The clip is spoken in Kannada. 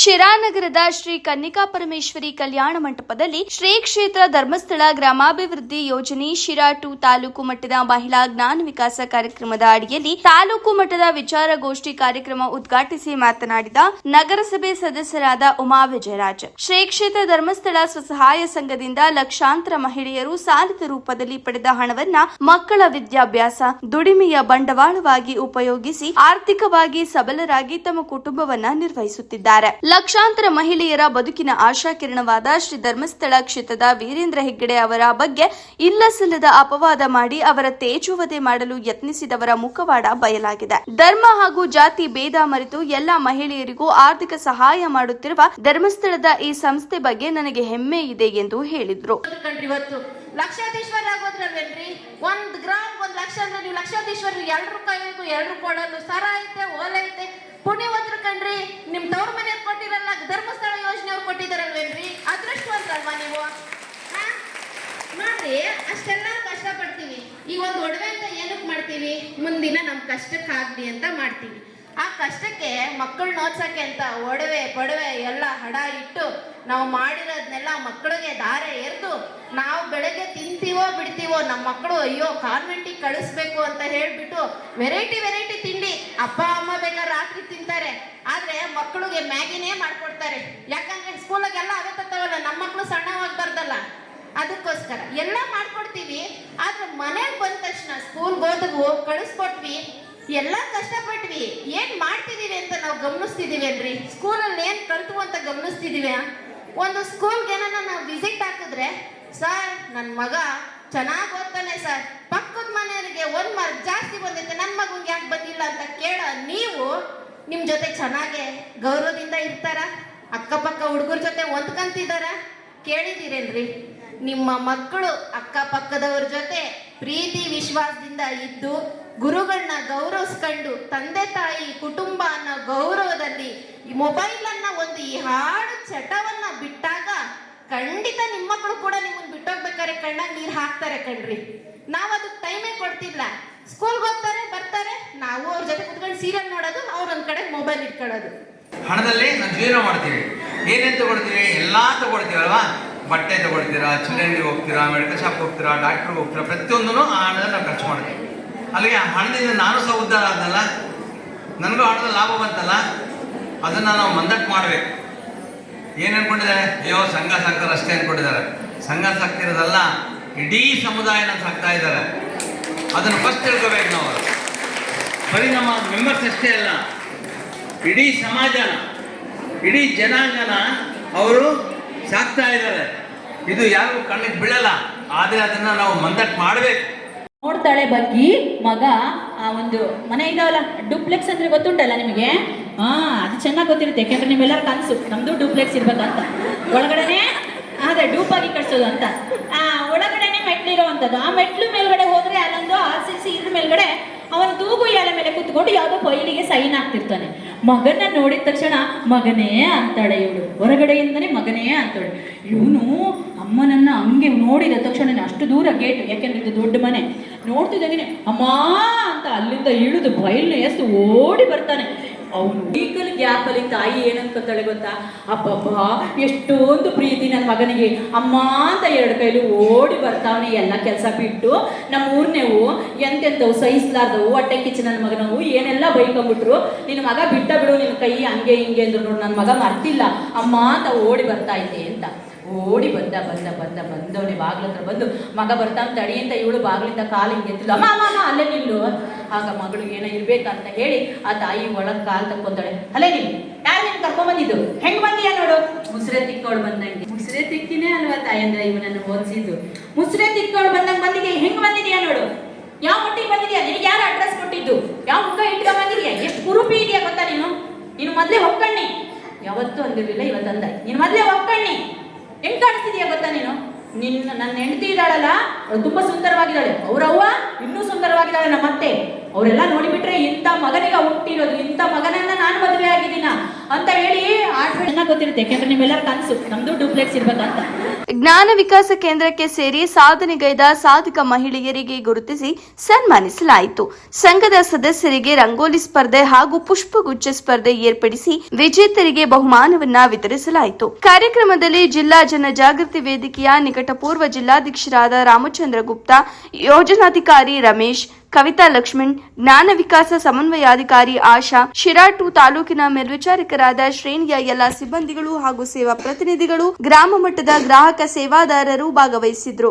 ಶಿರಾನಗರದ ಶ್ರೀ ಕನ್ನಿಕಾ ಪರಮೇಶ್ವರಿ ಕಲ್ಯಾಣ ಮಂಟಪದಲ್ಲಿ ಶ್ರೀ ಕ್ಷೇತ್ರ ಧರ್ಮಸ್ಥಳ ಗ್ರಾಮಾಭಿವೃದ್ಧಿ ಯೋಜನೆ ಶಿರಾ ಟು ತಾಲೂಕು ಮಟ್ಟದ ಮಹಿಳಾ ಜ್ಞಾನ ವಿಕಾಸ ಕಾರ್ಯಕ್ರಮದ ಅಡಿಯಲ್ಲಿ ತಾಲೂಕು ಮಟ್ಟದ ವಿಚಾರಗೋಷ್ಠಿ ಕಾರ್ಯಕ್ರಮ ಉದ್ಘಾಟಿಸಿ ಮಾತನಾಡಿದ ನಗರಸಭೆ ಸದಸ್ಯರಾದ ಉಮಾ ವಿಜಯರಾಜ್. ಶ್ರೀ ಕ್ಷೇತ್ರ ಧರ್ಮಸ್ಥಳ ಸ್ವಸಹಾಯ ಸಂಘದಿಂದ ಲಕ್ಷಾಂತರ ಮಹಿಳೆಯರು ಸಾಲದ ರೂಪದಲ್ಲಿ ಪಡೆದ ಹಣವನ್ನ ಮಕ್ಕಳ ವಿದ್ಯಾಭ್ಯಾಸ, ದುಡಿಮೆಯ ಬಂಡವಾಳವಾಗಿ ಉಪಯೋಗಿಸಿ ಆರ್ಥಿಕವಾಗಿ ಸಬಲರಾಗಿ ತಮ್ಮ ಕುಟುಂಬವನ್ನ ನಿರ್ವಹಿಸುತ್ತಿದ್ದಾರೆ. ಲಕ್ಷಾಂತರ ಮಹಿಳೆಯರ ಬದುಕಿನ ಆಶಾಕಿರಣವಾದ ಶ್ರೀ ಧರ್ಮಸ್ಥಳ ಕ್ಷೇತ್ರದ ವೀರೇಂದ್ರ ಹೆಗ್ಗಡೆ ಅವರ ಬಗ್ಗೆ ಇಲ್ಲಸಲ್ಲದ ಅಪವಾದ ಮಾಡಿ ಅವರ ತೇಜುವದೆ ಮಾಡಲು ಯತ್ನಿಸಿದವರ ಮುಖವಾಡ ಬಯಲಾಗಿದೆ. ಧರ್ಮ ಹಾಗೂ ಜಾತಿ ಭೇದ ಮರೆತು ಎಲ್ಲ ಮಹಿಳೆಯರಿಗೂ ಆರ್ಥಿಕ ಸಹಾಯ ಮಾಡುತ್ತಿರುವ ಧರ್ಮಸ್ಥಳದ ಈ ಸಂಸ್ಥೆ ಬಗ್ಗೆ ನನಗೆ ಹೆಮ್ಮೆ ಇದೆ ಎಂದು ಹೇಳಿದ್ರು. ಲಕ್ಷಾಧೀಶ್ವರ ಆಗೋದ್ರಲ್ವೇನ್ರಿ? ಒಂದ್ ಗ್ರಾಮ್ ಒಂದ್ ಲಕ್ಷ ಅಂದ್ರೆ ನೀವು ಲಕ್ಷಾಧೀಶ್ವರ ಎಲ್ರು ಕೈಗೂ ಎಲ್ರು ಕೊಡಲು ಸರ ಐತೆ, ಓಲೆ ಐತೆ ಪುಣ್ಯವಂತರು ಕಣ್ರಿ, ನಿಮ್ ತವ್ರ ಮನೆಯವ್ರು ಕೊಟ್ಟಿರಲ್ಲ, ಧರ್ಮಸ್ಥಳ ಯೋಜನೆ ಅವ್ರು ಕೊಟ್ಟಿದಾರಲ್ವೇನ್ರಿ? ಅದೃಷ್ಟವಂತರಲ್ವಾ ನೀವು? ಮಾಡ್ರಿ ಅಷ್ಟೆಲ್ಲ ಕಷ್ಟ ಪಡ್ತೀವಿ ಈ ಒಂದು ಒಡವೆ ಅಂತ ಏನಕ್ಕೆ ಮಾಡ್ತೀವಿ? ಮುಂದಿನ ನಮ್ ಕಷ್ಟಕ್ಕೆ ಆಗ್ಲಿ ಅಂತ ಮಾಡ್ತೀವಿ. ಆ ಕಷ್ಟಕ್ಕೆ ಮಕ್ಕಳನ್ನ ಓದ್ಸಕ್ಕೆ ಅಂತ ಒಡವೆ, ಪಡವೆ ಎಲ್ಲ ಹಡ ಇಟ್ಟು ನಾವು ಮಾಡಿರೋದನ್ನೆಲ್ಲ ಮಕ್ಕಳಿಗೆ ದಾರೆ ಎರೆದು ನಾವು ಬೆಳಗ್ಗೆ ತಿಂತೀವೋ ಬಿಡ್ತೀವೋ ನಮ್ಮ ಮಕ್ಕಳು ಅಯ್ಯೋ ಕಾನ್ವೆಂಟಿಗೆ ಕಳಿಸ್ಬೇಕು ಅಂತ ಹೇಳಿಬಿಟ್ಟು ವೆರೈಟಿ ವೆರೈಟಿ ತಿಂಡಿ ಅಪ್ಪ, ಅಮ್ಮ ಬೇಕಾದ್ರೆ ರಾತ್ರಿ ತಿಂತಾರೆ. ಆದರೆ ಮಕ್ಕಳಿಗೆ ಮ್ಯಾಗಿನೇ ಮಾಡಿಕೊಡ್ತಾರೆ. ಯಾಕಂದ್ರೆ ಸ್ಕೂಲಾಗೆಲ್ಲ ಅವೇ ತತ್ತವಲ್ಲ ನಮ್ಮ ಮಕ್ಕಳು ಸಣ್ಣವಾಗ್ಬಾರ್ದಲ್ಲ. ಅದಕ್ಕೋಸ್ಕರ ಎಲ್ಲ ಮಾಡ್ಕೊಡ್ತೀವಿ. ಆದ್ರೆ ಮನೆಗೆ ಬಂದ ತಕ್ಷಣ ಸ್ಕೂಲ್ಗೆ ಹೋಗಿ ಕಳಿಸ್ಕೊಟ್ವಿ. ಎಲ್ಲ ಕಷ್ಟಪಟ್ವಿ. ಏನ್ ಮಾಡ್ತಿದೀವಿ ಅಂತ ನಾವು ಗಮನಿಸ್ತಿದೀವಿ ಅಲ್ರಿ? ಸ್ಕೂಲಲ್ಲಿ ಏನ್ ಕಲ್ತು ಅಂತ ಗಮನಿಸ್ತಿದೀವಿ? ಒಂದು ಸ್ಕೂಲ್ಗೆ ಏನಾರ ನಾವು ವಿಸಿಟ್ ಹಾಕಿದ್ರೆ, ಸರ್ ನನ್ನ ಮಗ ಚೆನ್ನಾಗಿ ಓದ್ತಾನೆ ಸರ್. ಪಕ್ಕದ ಮನೆಯವರಿಗೆ ಒಂದ್ ಮಾರ್ಕ್ ಜಾಸ್ತಿ ಬಂದಿದೆ ನನ್ನ ಮಗಂಗೆ ಯಾಕೆ ಬಂದಿಲ್ಲ ಅಂತ ಕೇಳ ನೀವು ನಿಮ್ ಜೊತೆ ಚೆನ್ನಾಗೆ ಗೌರವದಿಂದ ಇರ್ತಾರ? ಅಕ್ಕಪಕ್ಕ ಹುಡುಗರ ಜೊತೆ ಹೊಂದ್ಕಂತಿದಾರ? ಕೇಳಿದಿರೇನ್ರಿ? ನಿಮ್ಮ ಮಕ್ಕಳು ಅಕ್ಕಪಕ್ಕದವ್ರ ಜೊತೆ ಪ್ರೀತಿ, ವಿಶ್ವಾಸದಿಂದ ಇದ್ದು ಗುರುಗಳನ್ನ ಗೌರವಿಸ್ಕೊಂಡು ತಂದೆ ತಾಯಿ ಕುಟುಂಬ ಅನ್ನೋ ಗೌರವದಲ್ಲಿ ಮೊಬೈಲ್ ಅನ್ನ ಒಂದು ಈ ಹಾಡು ಚಟವನ್ನ ಬಿಟ್ಟಾಗ ಖಂಡಿತ ನಿಮ್ಮ ಮಕ್ಕಳು ಕೂಡ ನಿಮ್ಮನ್ನ ಬಿಟ್ಟೋಗ್ಬೇಕಾರೆ ಕಣ್ಣಾಗ ನೀರ್ ಹಾಕ್ತಾರೆ ಕಣ್ರಿ. ನಾವ್ ಅದಕ್ಕೆ ಟೈಮೇ ಕೊಡ್ತಿಲ್ಲ. ಸ್ಕೂಲ್ಗೆ ಹೋಗ್ತಾರೆ, ಬರ್ತಾರೆ, ನಾವು ಅವ್ರ ಜೊತೆ ಕುತ್ಕೊಂಡು ಸೀರಿಯಲ್ ನೋಡೋದು, ಅವ್ರ ಒಂದ್ ಕಡೆ ಮೊಬೈಲ್ ಇಟ್ಕೊಳ್ಳೋದು. ಹಣದಲ್ಲಿ ನಾವು ಜೀವನ ಮಾಡ್ತೀವಿ. ಏನೇನು ತಗೊಳ್ತೀವಿ? ಎಲ್ಲಾ ತಗೊಳ್ತೀವಲ್ವಾ ಬಟ್ಟೆ ತಗೊಳ್ತೀರಾ ಚಿಲ್ಲಂಗಡಿಗೆ ಹೋಗ್ತೀರಾ, ಮೆಡಿಕಲ್ ಶಾಪ್ ಹೋಗ್ತೀರಾ, ಡಾಕ್ಟರ್ ಹೋಗ್ತೀರಾ, ಪ್ರತಿಯೊಂದನ್ನು ಆ ಹಣದಲ್ಲಿ ನಾವು ಖರ್ಚು ಮಾಡ್ತೀವಿ. ಅಲ್ಲಿಗೆ ಹಣದಿಂದ ನಾನು ಸಹ ಉದ್ಧಾರ ಆದಲ್ಲ ನನಗೂ ಹಣದ ಲಾಭ ಬಂತಲ್ಲ? ಅದನ್ನು ನಾವು ಮಂದಟ್ಟು ಮಾಡಬೇಕು. ಏನು ಅನ್ಕೊಂಡಿದ್ದಾರೆ? ಅಯ್ಯೋ, ಸಂಘ ಸಾಕ್ತಾರೆ ಅಷ್ಟೇ ಅನ್ಕೊಂಡಿದ್ದಾರೆ. ಸಂಘ ಸಾಕ್ತಿರೋದಲ್ಲ, ಇಡೀ ಸಮುದಾಯನ ಸಾಕ್ತಾ ಇದ್ದಾರೆ. ಅದನ್ನು ಫಸ್ಟ್ ತಿಳ್ಕೋಬೇಕು ನಾವು. ಬರೀ ನಮ್ಮ ಮೆಂಬರ್ಸ್ ಅಷ್ಟೇ ಅಲ್ಲ, ಇಡೀ ಸಮಾಜನ, ಇಡೀ ಜನಾಂಗನ ಅವರು ಸಾಕ್ತಾ ಇದ್ದಾರೆ. ಇದು ಯಾರಿಗೂ ಕಣ್ಣಿಗೆ ಬೀಳಲ್ಲ. ಆದರೆ ಅದನ್ನು ನಾವು ಮಂದಟ್ ಮಾಡಬೇಕು. ನೋಡ್ತಾಳೆ ಬಗ್ಗಿ ಮಗ, ಆ ಒಂದು ಮನೆ ಇದಾವಲ್ಲ ಡುಪ್ಲೆಕ್ಸ್ ಅಂದ್ರೆ ಗೊತ್ತುಂಟಲ್ಲ ನಿಮಗೆ? ಹಾ ಅದು ಚೆನ್ನಾಗಿ ಗೊತ್ತಿರುತ್ತೆ, ಯಾಕೆಂದ್ರೆ ನಿಮ್ಮೆಲ್ಲರ ಕನಸು, ನಮ್ದು ಡೂಪ್ಲೆಕ್ಸ್ ಇರ್ಬೇಕಂತ. ಒಳಗಡೆನೆ ಅದೇ ಡೂಪ್ ಆಗಿ ಕಟ್ಸೋದು ಅಂತ. ಆ, ಒಳಗಡೆನೆ ಮೆಟ್ಲಿರೋವಂಥದ್ದು ಆ ಮೆಟ್ಲು ಮೇಲ್ಗಡೆ ಹೋದ್ರೆ ಅಲ್ಲೊಂದು ಆರ್ ಸಿ ಸಿ ಇದ್ರ ಮೇಲ್ಗಡೆ ಅವನ ತೂಗು ಎಲೆ ಮೇಲೆ ಕೂತ್ಕೊಂಡು ಯಾವುದೋ ಫೈಲಿಗೆ ಸೈನ್ ಆಗ್ತಿರ್ತಾನೆ ಮಗನ ನೋಡಿದ ತಕ್ಷಣ ಮಗನೇ ಅಂತಾಳೆ ಇವಳು. ಹೊರಗಡೆಯಿಂದನೇ ಮಗನೇ ಅಂತಾಳೆ. ಇವನು ಅಮ್ಮನನ್ನ ಹಂಗೆ ನೋಡಿದ ತಕ್ಷಣ ಅಷ್ಟು ದೂರ ಗೇಟ್ ಯಾಕೆಂದ್ರೆ ಇದು ದೊಡ್ಡ ಮನೆ. ನೋಡ್ತಿದ್ದಾಗೇನೆ, ಅಮ್ಮ ಅಂತ ಅಲ್ಲಿಂದ ಇಳಿದು ಬಯಲ್ನ ಎಷ್ಟು ಓಡಿ ಬರ್ತಾನೆ. ಅವನು ವೀಕಲ್ ಗ್ಯಾಪಲ್ಲಿ ತಾಯಿ ಏನಂತಾಳೆ ಗೊತ್ತಾ? ಅಬ್ಬಬ್ಬ, ಎಷ್ಟೊಂದು ಪ್ರೀತಿ ನನ್ನ ಮಗನಿಗೆ. ಅಮ್ಮ ಅಂತ ಎರಡು ಕೈಲಿ ಓಡಿ ಬರ್ತಾವನೆ ಎಲ್ಲ ಕೆಲಸ ಬಿಟ್ಟು. ನಮ್ಮ ಊರ್ನೇವು ಎಂತೆಂಥವು ಸಹಿಸ್ಲಾರ್ದವು ಹೊಟ್ಟೆ ಕಿಚ್ಚಿ ನನ್ನ ಮಗನವು, ಏನೆಲ್ಲ ಬೈಕೊಂಬಿಟ್ರು ನಿನ್ನ ಮಗ ಬಿಟ್ಟ ಬಿಡು ನಿನ್ನ ಕೈ ಹಂಗೆ ಹಿಂಗೆ ಅಂದ್ರು ನೋಡು ನನ್ನ ಮಗ ಮರ್ತಿಲ್ಲ. ಅಮ್ಮ ಅಂತ ಓಡಿ ಬರ್ತಾ ಇದ್ದೆ ಅಂತ. ಓಡಿ ಬಂದ ಬಂದ ಬಂದ, ಬಂದವನೇ ಬಾಗ್ಲ ಬಂದು ಮಗ ಬರ್ತಾನೆ ತಡಿ ಅಂತ ಇವಳು ಬಾಗಿಲಿಂದ ಕಾಲು ಹಿಂಗೆ ಎತ್ತಿಲ್ಲ ಅಮ್ಮ ಅಮ್ಮ ಅಲ್ಲೇ ನಿಲ್ಲು. ಆಗ ಮಗಳು ಏನೋ ಇರ್ಬೇಕಂತ ಹೇಳಿ ಆ ತಾಯಿ ಒಳಗೆ ಕಾಲು ತಕ್ಕೊಂತಾಳೆ ಅಲ್ಲೇ ನಿಲ್ಲು, ಯಾರು ನೀನು ಕರ್ಕೊಂಬಂದಿದ್ದು? ಹೆಂಗ್ ಬಂದಿಯಾ ನೋಡು? ಮುಸ್ರೆ ತಿಕ್ಕೋಳು ಬಂದಂಗೆ, ಮುಸ್ರೆ ತಿಕ್ಕಿನೇ ಅಲ್ವಾ ತಾಯಿ? ಅಂದ್ರೆ ಇವನನ್ನು ಓದಿಸಿದ್ದು, ಮುಸ್ರೆ ತಿಕ್ಕೋಳು ಬಂದಂಗೆ ಬಂದಿದೆ ಹೆಂಗ್ ಬಂದಿದೆಯಾ ನೋಡು? ಯಾವ ಮಟ್ಟಿಗೆ ಬಂದಿದೆಯಾ? ನಿನಗೆ ಯಾರು ಅಡ್ರೆಸ್ ಕೊಟ್ಟಿದ್ದು? ಯಾವ ಮುಖ ಇಟ್ಕೊಂಡ್ ಬಂದಿದೆಯಾ? ಎಷ್ಟು ಕುರುಪಿ ಇದೆಯಾ ಗೊತ್ತಾ ನೀನು? ನೀನು ಮೊದಲೇ ಒಕ್ಕಣ್ಣಿ ಯಾವತ್ತೂ ಅಂದಿರಲಿಲ್ಲ ಇವತ್ತು ಅಂದ ನೀನು ಮೊದಲೇ ಒಕ್ಕಣ್ಣಿ ಹೆಂಗ್ ಕಾಣಿಸ್ತಿದ್ಯಾ ಗೊತ್ತಾ ನೀನು? ನಿನ್ನ ನನ್ನ ಹೆಂಡತಿ ಇದ್ದಾಳಲ್ಲ, ಅವಳು ತುಂಬಾ ಸುಂದರವಾಗಿದ್ದಾಳೆ. ಅವ್ರವ್ವ ಇನ್ನೂ ಸುಂದರವಾಗಿದ್ದಾಳೆ ನಮ್ಮ ಅತ್ತೆ ಅವರೆಲ್ಲ ನೋಡಿಬಿಟ್ರೆ ಇಂಥ ಮಗನಿಗೆ ಹುಟ್ಟಿರೋದು, ಇಂಥ ಮಗನನ್ನ ನಾನು ಮದುವೆ ಆಗಿದ್ದೀನ ಅಂತ ಹೇಳಿ ಆಡ್ಬೇಡ ಚೆನ್ನಾಗಿ ಗೊತ್ತಿರುತ್ತೆ, ಯಾಕೆಂದ್ರೆ ನಿಮ್ಮೆಲ್ಲರ ಕನಸು, ನಮ್ದು ಡೂಪ್ಲೆಕ್ಸ್ ಇರ್ಬೇಕಂತ. ಜ್ಞಾನ ವಿಕಾಸ ಕೇಂದ್ರಕ್ಕೆ ಸೇರಿ ಸಾಧನೆಗೈದ ಸಾಧಕ ಮಹಿಳೆಯರಿಗೆ ಗುರುತಿಸಿ ಸನ್ಮಾನಿಸಲಾಯಿತು. ಸಂಘದ ಸದಸ್ಯರಿಗೆ ರಂಗೋಲಿ ಸ್ಪರ್ಧೆ ಹಾಗೂ ಪುಷ್ಪಗುಚ್ಛ ಸ್ಪರ್ಧೆ ಏರ್ಪಡಿಸಿ ವಿಜೇತರಿಗೆ ಬಹುಮಾನವನ್ನ ವಿತರಿಸಲಾಯಿತು. ಕಾರ್ಯಕ್ರಮದಲ್ಲಿ ಜಿಲ್ಲಾ ಜನಜಾಗೃತಿ ವೇದಿಕೆಯ ನಿಕಟಪೂರ್ವ ಜಿಲ್ಲಾಧ್ಯಕ್ಷರಾದ ರಾಮಚಂದ್ರ ಗುಪ್ತಾ, ಯೋಜನಾಧಿಕಾರಿ ರಮೇಶ್ ಕವಿತಾ ಲಕ್ಷ್ಮಣ್, ಜ್ಞಾನ ವಿಕಾಸ ಸಮನ್ವಯಾಧಿಕಾರಿ ಆಶಾ ಶಿರಾಟು ತಾಲೂಕಿನ ಮೇಲ್ವಿಚಾರಕರಾದ ಶ್ರೇಣಿಯ ಎಲ್ಲಾ ಸಿಬ್ಬಂದಿಗಳು ಹಾಗೂ ಸೇವಾ ಪ್ರತಿನಿಧಿಗಳು ಗ್ರಾಮ ಮಟ್ಟದ ಗ್ರಾಹಕ ಸೇವಾದಾರರು ಭಾಗವಹಿಸಿದ್ರು.